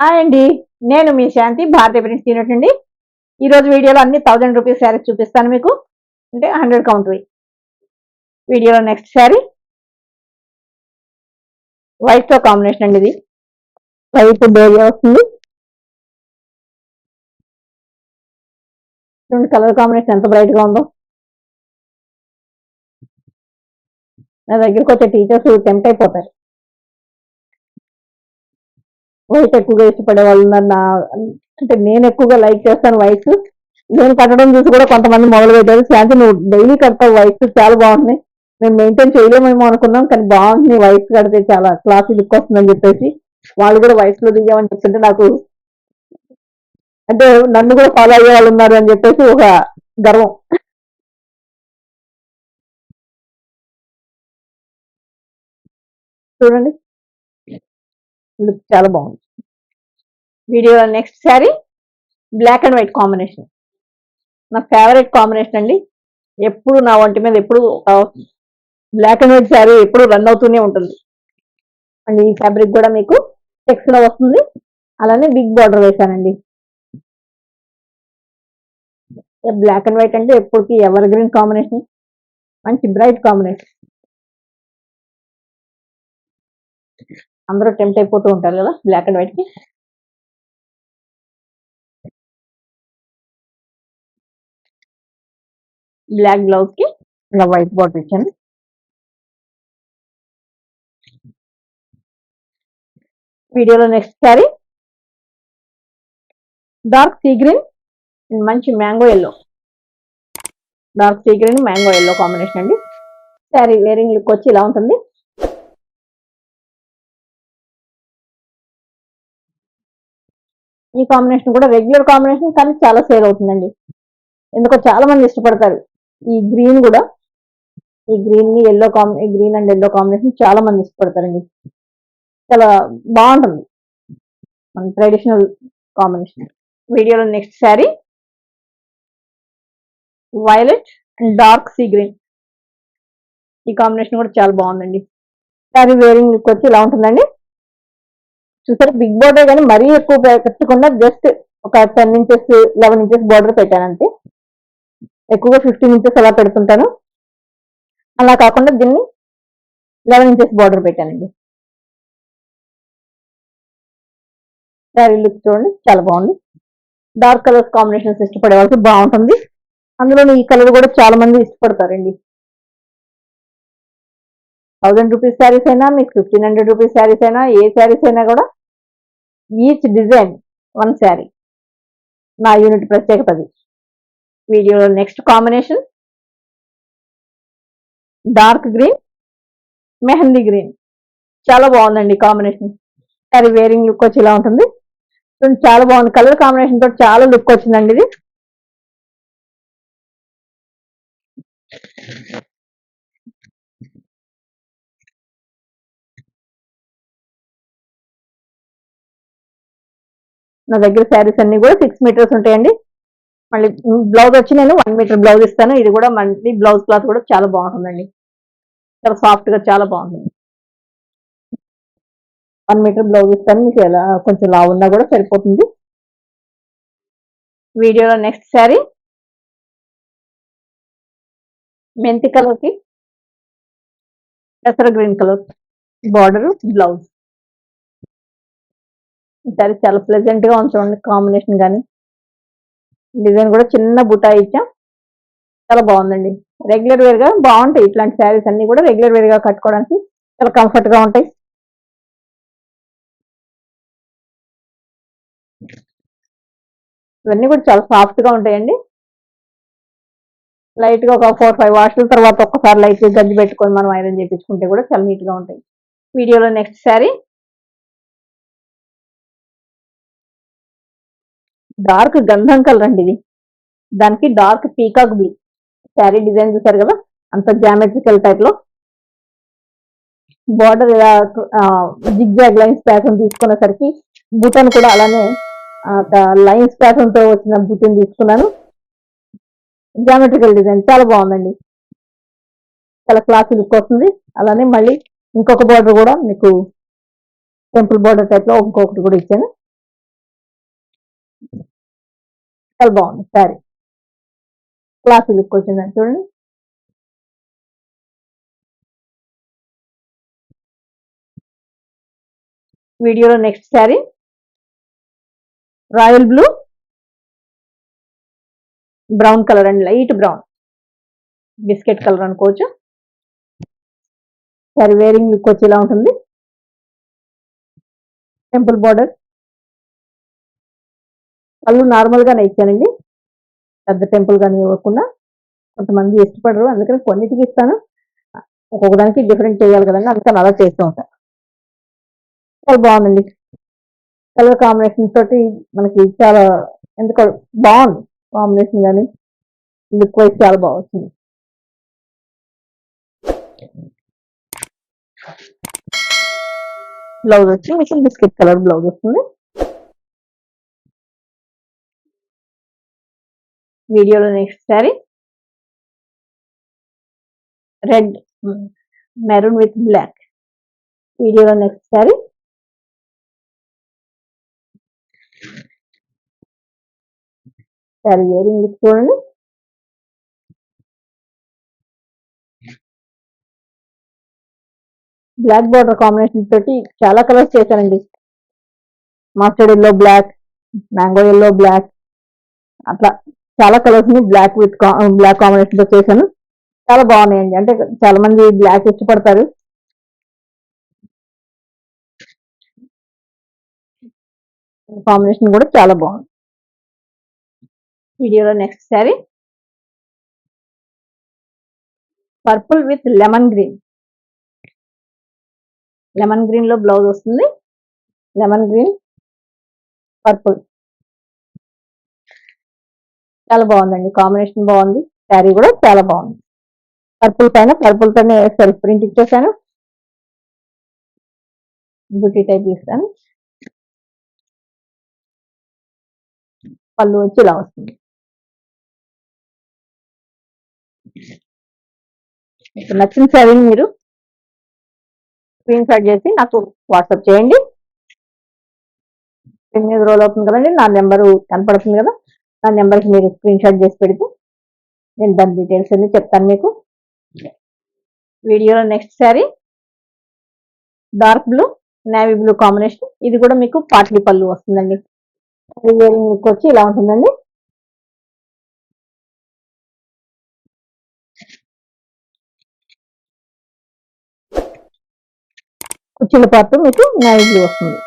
Hi అండి. నేను మీ శాంతి భారతీయ prints unit ఈరోజు వీడియోలో అన్ని థౌజండ్ రూపీస్ శారీస్ చూపిస్తాను మీకు. అంటే హండ్రెడ్ కౌంట్ వీడియోలో నెక్స్ట్ శారీ. వైట్తో కాంబినేషన్ అండి ఇది. వైట్ డోరియా వస్తుంది. చూడండి కలర్ కాంబినేషన్ ఎంత బ్రైట్గా ఉందో. నా దగ్గరకు వచ్చే టీచర్స్ టెంప్ట్ అయిపోతారు. వైట్ ఎక్కువగా ఇష్టపడే వాళ్ళు ఉన్నారు నా అంటే నేను ఎక్కువగా లైక్ చేస్తాను వైట్ నేను కట్టడం చూసి కూడా కొంతమంది మొదలు పెట్టారు శాంతి నువ్వు డైలీ కడతావు వైట్స్ చాలా బాగుంటున్నాయి మేము మెయింటైన్ చేయలేమేమో అనుకున్నాం కానీ బాగుంటుంది వైట్స్ కడితే చాలా క్లాస్ లుక్ వస్తుందని చెప్పేసి వాళ్ళు కూడా వైట్స్లో దిగామని చెప్తుంటే నాకు అంటే నన్ను కూడా ఫాలో అయ్యే వాళ్ళు ఉన్నారు అని చెప్పేసి ఒక గర్వం. చూడండి. లుక్ చాలా బాగుంది. వీడియోలో next sari black and white combination. నా ఫేవరెట్ కాంబినేషన్ అండి. ఎప్పుడు నా ఒంటి మీద ఎప్పుడు బ్లాక్ అండ్ వైట్ శారీ ఎప్పుడు రన్ అవుతూనే ఉంటుంది. అండ్ ఈ ఫ్యాబ్రిక్ కూడా మీకు చెక్స్లో వస్తుంది. అలానే బిగ్ బార్డర్ వేశానండి. బ్లాక్ అండ్ వైట్ అంటే ఎప్పటికి ఎవర్ గ్రీన్ కాంబినేషన్. మంచి బ్రైట్ కాంబినేషన్. అందరూ టెంప్ట్ అయిపోతూ ఉంటారు కదా బ్లాక్ అండ్ వైట్కి బ్లాక్ బ్లౌజ్కి ఇలా వైట్ బార్డర్ ఇచ్చాను. వీడియోలో next sari. Dark sea green మంచి mango yellow. Dark sea green mango yellow combination అండి. శారీ వేరింగ్ లుక్ వచ్చి ఇలా ఉంటుంది. ఈ కాంబినేషన్ కూడా రెగ్యులర్ కాంబినేషన్ కానీ చాలా సేల్ అవుతుందండి. ఎందుకో చాలా మంది ఇష్టపడతారు. ఈ గ్రీన్ కూడా. ఈ గ్రీన్ని ఎల్లో కాంబి గ్రీన్ అండ్ ఎల్లో కాంబినేషన్ చాలా మంది ఇష్టపడతారండి. చాలా బాగుంటుంది. మన ట్రెడిషనల్ కాంబినేషన్ వీడియోలో next sari violet and dark sea green ఈ కాంబినేషన్ కూడా చాలా బాగుందండి. శారీ వేరింగ్ లుక్ వచ్చి ఇలా ఉంటుందండి. చూసారు? బిగ్ బోర్డర్ కానీ మరీ ఎక్కువ పెట్టకుండా జస్ట్ ఒక ten inches eleven inches border పెట్టాను ఎక్కువగా ఫిఫ్టీన్ ఇంచెస్ అలా పెడుతుంటాను. అలా కాకుండా దీన్ని లెవెన్ ఇంచెస్ బార్డర్ పెట్టానండి. శారీ లుక్ చూడండి చాలా బాగుంది. డార్క్ కలర్స్ కాంబినేషన్స్ ఇష్టపడే వాళ్ళకి బాగుంటుంది. అందులో ఈ కలర్ కూడా చాలా మంది ఇష్టపడతారండి. థౌజండ్ రూపీస్ శారీస్ అయినా మీకు ఫిఫ్టీన్ హండ్రెడ్ రూపీస్ శారీస్ అయినా ఏ శారీస్ అయినా కూడా ఈచ్ డిజైన్ వన్ శారీ నా యూనిట్ ప్రత్యేకత అది వీడియోలో next combination dark green mehndi green చాలా బాగుందండి కాంబినేషన్ సారీ వేరింగ్ లుక్ వచ్చి ఇలా ఉంటుంది. చాలా బాగుంది. కలర్ కాంబినేషన్తో చాలా లుక్ వచ్చిందండి ఇది. నా దగ్గర శారీస్ అన్ని కూడా సిక్స్ మీటర్స్ ఉంటాయండి. మళ్ళీ బ్లౌజ్ వచ్చి నేను వన్ మీటర్ బ్లౌజ్ ఇస్తాను. ఇది కూడా మళ్ళీ బ్లౌజ్ క్లాత్ కూడా చాలా బాగుంటుందండి చాలా సాఫ్ట్గా చాలా బాగుంటుంది వన్ మీటర్ బ్లౌజ్ ఇస్తాను. మీకు ఎలా కొంచెం లావు ఉన్నా కూడా సరిపోతుంది. వీడియోలో నెక్స్ట్ శారీ మెంతి కలర్కి పెసర గ్రీన్ కలర్ బార్డర్ బ్లౌజ్ ఈసారి చాలా ప్లెజెంట్గా ఉంది చూడండి కాంబినేషన్ కానీ డిజైన్ కూడా చిన్న బుటా ఇచ్చాం. చాలా బాగుందండి. రెగ్యులర్ వేర్గా బాగుంటాయి ఇట్లాంటి శారీస్ అన్నీ కూడా రెగ్యులర్ వేర్గా కట్టుకోవడానికి చాలా కంఫర్ట్గా ఉంటాయి. ఇవన్నీ కూడా చాలా సాఫ్ట్గా ఉంటాయండి. లైట్గా ఒక ఫోర్ ఫైవ్ వాష్ల తర్వాత ఒక్కసారి లైట్గా గడ్డి పెట్టుకొని మనం ఐరన్ చేయించుకుంటే కూడా చాలా నీట్గా ఉంటాయి. వీడియోలో నెక్స్ట్ శారీ డార్క్ గంధం కలర్ అండి ఇది. దానికి dark peacock blue sari design చూసారు కదా? అంత జామెట్రికల్ టైప్లో. బార్డర్ ఇలా జిగ్జాగ్ లైన్స్ ప్యాటర్న్ తీసుకునేసరికి బుటన్ కూడా అలానే లైన్స్ ప్యాటర్న్తో వచ్చిన బుటన్ తీసుకున్నాను. జామెట్రికల్ డిజైన్ చాలా బాగుందండి. చాలా క్లాస్ లుక్ వస్తుంది. అలానే మళ్ళీ ఇంకొక బార్డర్ కూడా మీకు టెంపుల్ బార్డర్ టైప్లో ఇంకొకటి కూడా ఇచ్చాను. చాలా బాగుంది. సారీ. క్లాస్ లుక్ వచ్చిందని చూడండి. వీడియోలో next sari. Royal blue. Brown colour అండి లైట్ బ్రౌన్. బిస్కెట్ కలర్ అనుకోవచ్చు. శారీ వేరింగ్ లుక్ వచ్చి ఇలా ఉంటుంది. Temple border. పళ్ళు నార్మల్గానే ఇచ్చానండి. పెద్ద టెంపుల్ కానీ ఇవ్వకుండా కొంతమంది ఇష్టపడరు అందుకని కొన్నిటికి ఇస్తాను. ఒక్కొక్కదానికి డిఫరెంట్ చేయాలి కదండి అందుకని అలా చేస్తూ ఉంటాను చాలా బాగుందండి. కలర్ కాంబినేషన్ తోటి మనకి చాలా ఎందుకో బాగుంది కాంబినేషన్ కానీ లుక్ వైజ్ చాలా బాగా వచ్చింది. బ్లౌజ్ వచ్చి మీకు బిస్కెట్ కలర్ బ్లౌజ్ వస్తుంది. వీడియోలో next sari red maroon with black వీడియోలో నెక్స్ట్ శారీ శారీ వేరింగ్ చూడండి బ్లాక్ బార్డర్ కాంబినేషన్ తోటి చాలా కలర్స్ చేశానండి. Mustard yellow black mango yellow black అట్లా. చాలా కలర్స్ని బ్లాక్ విత్ బ్లాక్ కాంబినేషన్తో చేశాను. చాలా బాగున్నాయండి. అంటే చాలా మంది బ్లాక్ ఇష్టపడతారు. కాంబినేషన్ కూడా చాలా బాగుంది. వీడియోలో next sari purple with lemon green lemon గ్రీన్లో బ్లౌజ్ వస్తుంది. లెమన్ గ్రీన్ పర్పుల్ చాలా బాగుందండి. కాంబినేషన్ బాగుంది. శారీ కూడా చాలా బాగుంది. పర్పుల్ పైన పర్పుల్ పైన సెల్ఫ్ ప్రింట్ ఇచ్చేసాను. బుట్టి టైప్ ఇస్తాను పళ్ళు వచ్చి ఇలా వస్తుంది. మీకు నచ్చిన శారీని మీరు స్క్రీన్ షాట్ చేసి నాకు వాట్సాప్ చేయండి. ఎనిమిది రోజులు అవుతుంది కదండి. నా నెంబరు కనపడుతుంది కదా. నా నెంబర్కి మీరు స్క్రీన్ షాట్ చేసి పెడితే నేను దాని డీటెయిల్స్ అన్ని చెప్తాను మీకు. వీడియోలో next sari. Dark blue navy blue combination. ఇది కూడా మీకు పాట్లీ పళ్ళు వస్తుందండి. వేరింగ్ లుక్ వచ్చి ఇలా ఉంటుందండి. కుర్చీల పాటు మీకు నేవీ బ్లూ వస్తుంది.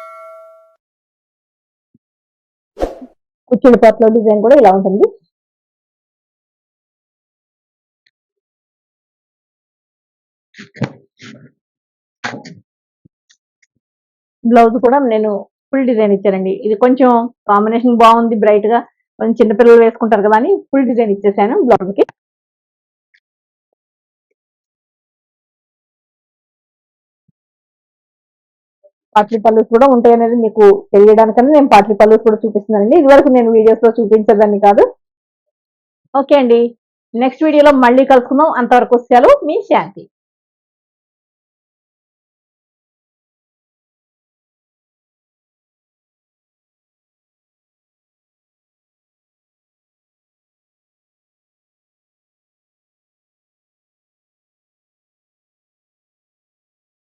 కుర్చీల పాటలో డిజైన్ కూడా ఇలా ఉంటుంది. బ్లౌజ్ కూడా నేను ఫుల్ డిజైన్ ఇచ్చానండి. ఇది కొంచెం కాంబినేషన్ బాగుంది బ్రైట్గా. కొంచెం చిన్నపిల్లలు వేసుకుంటారు కదా అని ఫుల్ డిజైన్ ఇచ్చేసాను బ్లౌజ్ పాట్లీ పల్లూస్ కూడా ఉంటాయి అనేది మీకు తెలియడానికనే నేను పాట్లీ పల్లూస్ కూడా చూపిస్తున్నానండి. ఇదివరకు నేను వీడియోస్లో చూపించేదాన్ని కాదు. ఓకే అండి. నెక్స్ట్ వీడియోలో మళ్ళీ కలుసుకుందాం. అంతవరకు సెలవు మీ శాంతి.